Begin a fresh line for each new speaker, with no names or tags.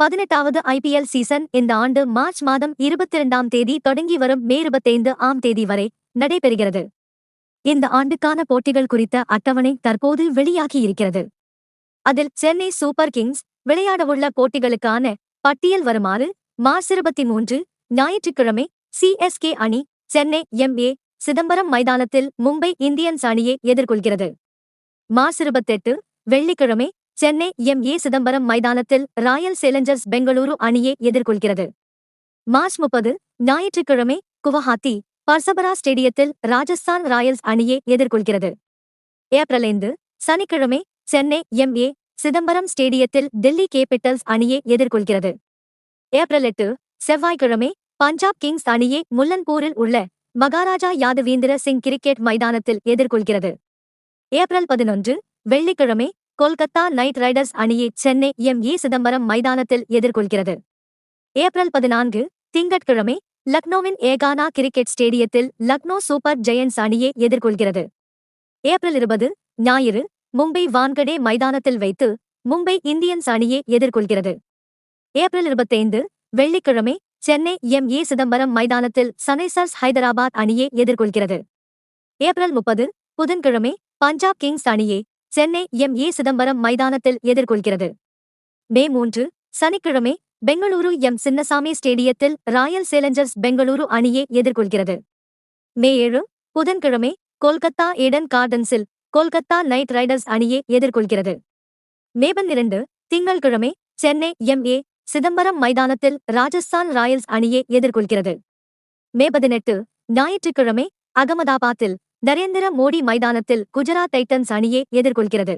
பதினெட்டாவது IPL season இந்த ஆண்டு மார்ச் மாதம் இருபத்தி இரண்டாம் தேதி தொடங்கி வரும் மே இருபத்தைந்து ஆம் தேதி வரை நடைபெறுகிறது. இந்த ஆண்டுக்கான போட்டிகள் குறித்த அட்டவணை தற்போது வெளியாகியிருக்கிறது அதில் சென்னை சூப்பர் கிங்ஸ் விளையாடவுள்ள போட்டிகளுக்கான பட்டியல் வருமாறு மார்ச் இருபத்தி மூன்று ஞாயிற்றுக்கிழமை சிஎஸ்கே அணி சென்னை எம்ஏ சிதம்பரம் மைதானத்தில் மும்பை இந்தியன்ஸ் அணியை எதிர்கொள்கிறது. மார்ச் இருபத்தெட்டு வெள்ளிக்கிழமை சென்னை ஏ. சிதம்பரம் மைதானத்தில் ராயல் சேலஞ்சர்ஸ் பெங்களூரு அணியை எதிர்கொள்கிறது. மார்ச் முப்பது ஞாயிற்றுக்கிழமை குவஹாத்தி பர்சபரா ஸ்டேடியத்தில் ராஜஸ்தான் ராயல்ஸ் அணியை எதிர்கொள்கிறது. ஏப்ரல் ஐந்து சனிக்கிழமை சென்னை எம்ஏ சிதம்பரம் ஸ்டேடியத்தில் டெல்லி கேபிட்டல்ஸ் அணியை எதிர்கொள்கிறது. ஏப்ரல் எட்டு செவ்வாய்க்கிழமை பஞ்சாப் கிங்ஸ் அணியை முல்லன்பூரில் உள்ள மகாராஜா யாதவீந்திர சிங் கிரிக்கெட் மைதானத்தில் எதிர்கொள்கிறது. ஏப்ரல் பதினொன்று வெள்ளிக்கிழமை கொல்கத்தா நைட் ரைடர்ஸ் அணியை சென்னை எம். ஏ. சிதம்பரம் மைதானத்தில் எதிர்கொள்கிறது. ஏப்ரல் பதினான்கு திங்கட்கிழமை லக்னோவின் ஏகானா கிரிக்கெட் ஸ்டேடியத்தில் லக்னோ சூப்பர் ஜெயன்ஸ் அணியை எதிர்கொள்கிறது. ஏப்ரல் இருபது ஞாயிறு மும்பை வான்கடே மைதானத்தில் வைத்து மும்பை இந்தியன்ஸ் அணியை எதிர்கொள்கிறது. ஏப்ரல் இருபத்தைந்து வெள்ளிக்கிழமை சென்னை எம். ஏ. சிதம்பரம் மைதானத்தில் சனைசர்ஸ் ஹைதராபாத் அணியை எதிர்கொள்கிறது. ஏப்ரல் முப்பது புதன்கிழமை பஞ்சாப் கிங்ஸ் அணியை சென்னை எம். ஏ. சிதம்பரம் மைதானத்தில் எதிர்கொள்கிறது. மே மூன்று சனிக்கிழமை பெங்களூரு எம். சின்னசாமி ஸ்டேடியத்தில் ராயல் சேலஞ்சர்ஸ் பெங்களூரு அணியை எதிர்கொள்கிறது. மே ஏழு புதன்கிழமை கொல்கத்தா ஏடன் கார்டன்ஸில் கொல்கத்தா நைட் ரைடர்ஸ் அணியை எதிர்கொள்கிறது. மே பன்னிரண்டு திங்கள்கிழமை சென்னை எம். ஏ. சிதம்பரம் மைதானத்தில் ராஜஸ்தான் ராயல்ஸ் அணியை எதிர்கொள்கிறது. மே பதினெட்டு ஞாயிற்றுக்கிழமை அகமதாபாத்தில் நரேந்திர மோடி மைதானத்தில் குஜராத் டைட்டன்ஸ் அணியை எதிர்கொள்கிறது.